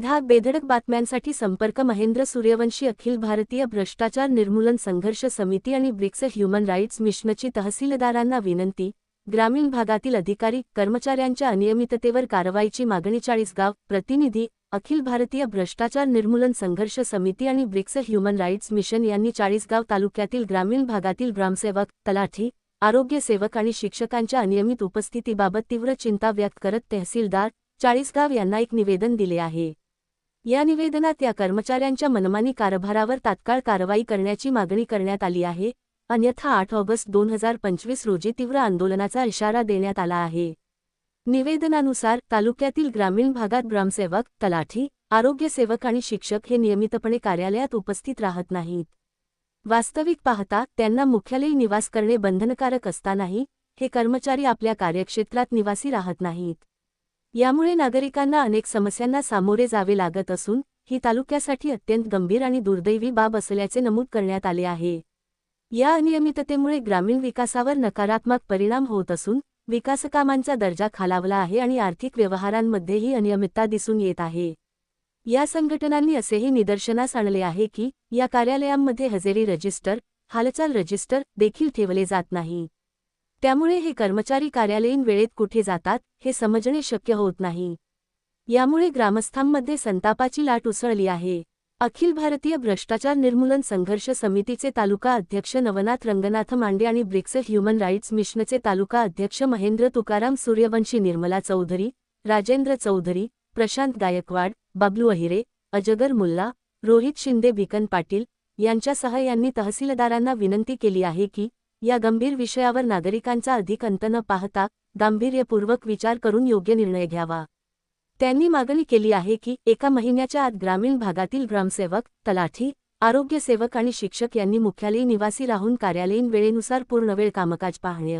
बेधडक बातम्यांसाठी संपर्क महेंद्र सूर्यवंशी अखिल भारतीय भ्रष्टाचार निर्मूलन संघर्ष समिती आणि ब्रिक्स ह्युमन राईट्स मिशनची तहसीलदारांना विनंती ग्रामीण भागातील अधिकारी कर्मचाऱ्यांच्या अनियमिततेवर कारवाईची मागणी चाळीसगाव प्रतिनिधी अखिल भारतीय भ्रष्टाचार निर्मूलन संघर्ष समिती आणि ब्रिक्स ह्युमन राईट्स मिशन यांनी चाळीसगाव तालुक्यातील ग्रामीण भागातील ग्रामसेवक तलाठी आरोग्यसेवक आणि शिक्षकांच्या अनियमित उपस्थितीबाबत तीव्र चिंता व्यक्त करत तहसीलदार चाळीसगाव यांना एक निवेदन दिले आहे. या निवेदनात या कर्मचाऱ्यांच्या मनमानी कारभारावर तात्काळ कारवाई करण्याची मागणी करण्यात आली आहे. अन्यथा आठ ऑगस्ट दोन हजार पंचवीस रोजी तीव्र आंदोलनाचा इशारा देण्यात आला आहे. निवेदनानुसार तालुक्यातील ग्रामीण भागात ग्रामसेवक तलाठी आरोग्यसेवक आणि शिक्षक हे नियमितपणे कार्यालयात उपस्थित राहत नाहीत. वास्तविक पाहता त्यांना मुख्यालयी निवास करणे बंधनकारक असतानाही हे कर्मचारी आपल्या कार्यक्षेत्रात निवासी राहत नाहीत. यामुळे नागरिकांना अनेक समस्यांना सामोरे जावे लागत असून ही तालुक्यासाठी अत्यंत गंभीर आणि दुर्दैवी बाब असल्याचे नमूद करण्यात आले आहे. या अनियमिततेमुळे ग्रामीण विकासावर नकारात्मक परिणाम होत असून विकासकामांचा दर्जा खालावला आहे आणि आर्थिक व्यवहारांमध्येही अनियमितता दिसून येत आहे. या संघटनांनी असेही निदर्शनास आणले आहे की या कार्यालयांमध्ये हजेरी रजिस्टर हालचाल रजिस्टर देखील ठेवले जात नाही. त्यामुळे हे कर्मचारी कार्यालयीन वेळेत कुठे जातात हे समजणे शक्य होत नाही. यामुळे ग्रामस्थांमध्ये संतापाची लाट उसळली आहे. अखिल भारतीय भ्रष्टाचार निर्मूलन संघर्ष समितीचे तालुका अध्यक्ष नवनाथ रंगनाथ मांडे आणि ब्रिक्स ह्युमन राईट्स मिशनचे तालुका अध्यक्ष महेंद्र तुकाराम सूर्यवंशी निर्मला चौधरी राजेंद्र चौधरी प्रशांत गायकवाड बबलू अहिरे अजगर मुल्ला रोहित शिंदे भिकन पाटील यांच्यासह यांनी तहसीलदारांना विनंती केली आहे की या गंभीर विषयावर नागरिकांचा अधिक अंत न पाहता गांभीर्यपूर्वक विचार करून योग्य निर्णय घ्यावा. त्यांनी मागणी केली आहे की एका महिन्याच्या आत ग्रामीण भागातील ग्रामसेवक तलाठी आरोग्यसेवक आणि शिक्षक यांनी मुख्यालयी निवासी राहून कार्यालयीन वेळेनुसार पूर्णवेळ कामकाज पाहणे.